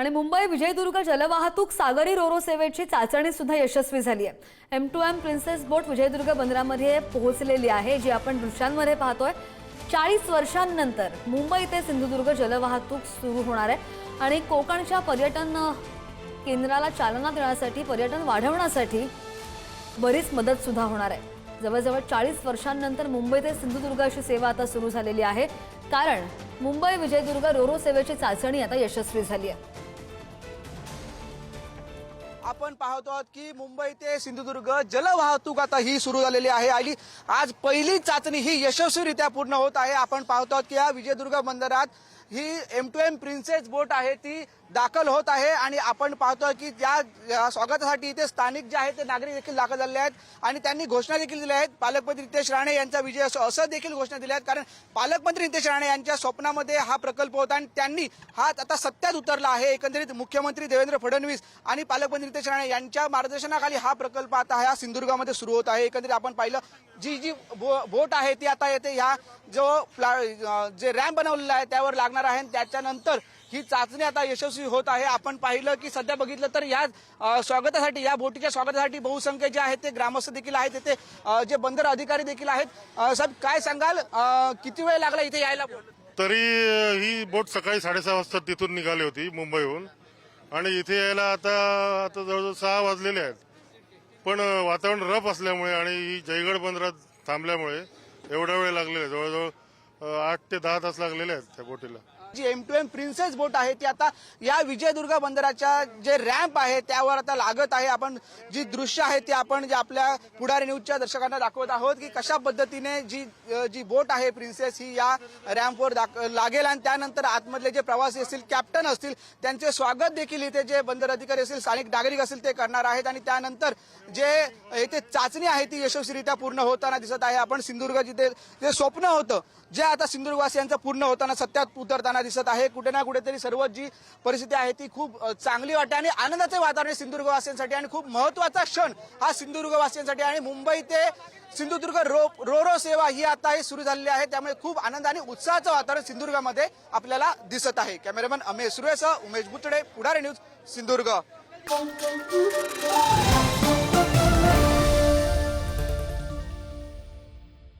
आणि मुंबई विजयदुर्ग जलवाहतूक सागरी रोरो सेवेची चाचणी सुद्धा यशस्वी झाली आहे. M two M princess boat Vijaydurg बंदरामध्ये पोहोचलेली आहे जी आपण दृश्यांमध्ये पाहतोय. चाळीस वर्षांनंतर मुंबई ते सिंधुदुर्ग जलवाहतूक सुरू होणार आहे आणि कोकणच्या पर्यटन केंद्राला चालना देण्यासाठी पर्यटन वाढवण्यासाठी बरीच मदत सुद्धा होणार आहे. जवळजवळ चाळीस वर्षांनंतर मुंबई ते सिंधुदुर्ग अशी सेवा आता सुरू झालेली आहे. कारण मुंबई विजयदुर्ग रोरो सेवेची चाचणी आता यशस्वी झाली आहे. आपण पाहतो आहोत की मुंबई ते सिंधुदुर्ग जलवाहतूक आता ही सुरू झालेली आहे. आणि आज पहिली चाचणी ही यशस्वीरित्या पूर्ण होत आहे. आपण पाहतो आहोत की या विजयदुर्ग बंदरात ही M two M princess boat आहे ती दाखल होत आहे आणि आपण पाहतोय की त्या या स्वागतासाठी इथे स्थानिक जे आहेत ते नागरिक देखील दाखल झाले आहेत आणि त्यांनी घोषणा देखील दिल्या आहेत. पालकमंत्री नितेश राणे यांचा विजय असो असं देखील घोषणा दिल्या आहेत. कारण पालकमंत्री नितेश राणे यांच्या स्वप्नामध्ये हा प्रकल्प होता आणि त्यांनी हा आता सत्यात उतरला आहे. एकंदरीत मुख्यमंत्री देवेंद्र फडणवीस आणि पालकमंत्री नितेश राणे यांच्या मार्गदर्शनाखाली हा प्रकल्प आता ह्या सिंधुदुर्गामध्ये सुरू होत आहे. एकंदरीत आपण पाहिलं जी जी बो- बोट आहे ती आता येते ह्या जो फ्ला जे रॅम्प बनवलेला आहे त्यावर लागणार आहे त्याच्यानंतर ही चाचणी आता यशस्वी होत आहे. आपण पाहिलं की सध्या बघितलं तर या स्वागतासाठी या बोटीच्या स्वागतासाठी बहुसंख्य जे आहेत ते ग्रामस्थ देखील आहेत तिथे जे बंदर अधिकारी देखील आहेत. साहेब काय सांगाल? किती वेळ लागला इथे यायला? तरी ही बोट सकाळी साडेसहा वाजता तिथून निघाली होती मुंबईहून. आणि इथे यायला आता आता जवळजवळ सहा वाजलेले आहेत. पण वातावरण रफ असल्यामुळे आणि ही जयगड बंदरात थांबल्यामुळे एवढा वेळ लागलेला आहे. जवळजवळ आठ ते दहा तास लागलेले आहेत त्या बोटीला जी M two M princess boat आहे ती आता या विजयदुर्ग बंदराच्या जे रॅम्प आहे त्यावर आता लागत आहे. आपण जी दृश्य आहे ती आपण जे आपल्या पुढारी न्यूजच्या दर्शकांना दाखवत आहोत की कशा पद्धतीने जी जी बोट आहे प्रिन्सेस ही या रॅम्पवर दाख- लागेल. आणि त्यानंतर आतमधले जे प्रवासी असतील कॅप्टन असतील त्यांचे स्वागत देखील इथे जे बंदर अधिकारी असतील स्थानिक नागरिक असतील ते करणार आहेत. आणि त्यानंतर जे इथे चाचणी आहे ती यशस्वीरित्या पूर्ण होताना दिसत आहे. आपण सिंधुदुर्ग जिथे जे स्वप्न होतं जे आता सिंधुदुर्गवासियांचं पूर्ण होताना सत्यात उतरताना दिसत आहे. कुठे ना कुठेतरी सर्व जी परिस्थिती आहे ती खूप चांगली वाटते आणि आनंदाचे वातावरण सिंधुदुर्गवासियांसाठी. आणि खूप महत्त्वाचा क्षण हा सिंधुदुर्गवासियांसाठी. आणि मुंबई ते सिंधुदुर्ग रो रो रो सेवा ही आता ही सुरू झालेली आहे. त्यामुळे खूप आनंद आणि उत्साहाचं वातावरण सिंधुदुर्गामध्ये आपल्याला दिसत आहे. कॅमेरामॅन अमेश सुरेसह उमेश बुतडे पुढारे न्यूज सिंधुदुर्ग.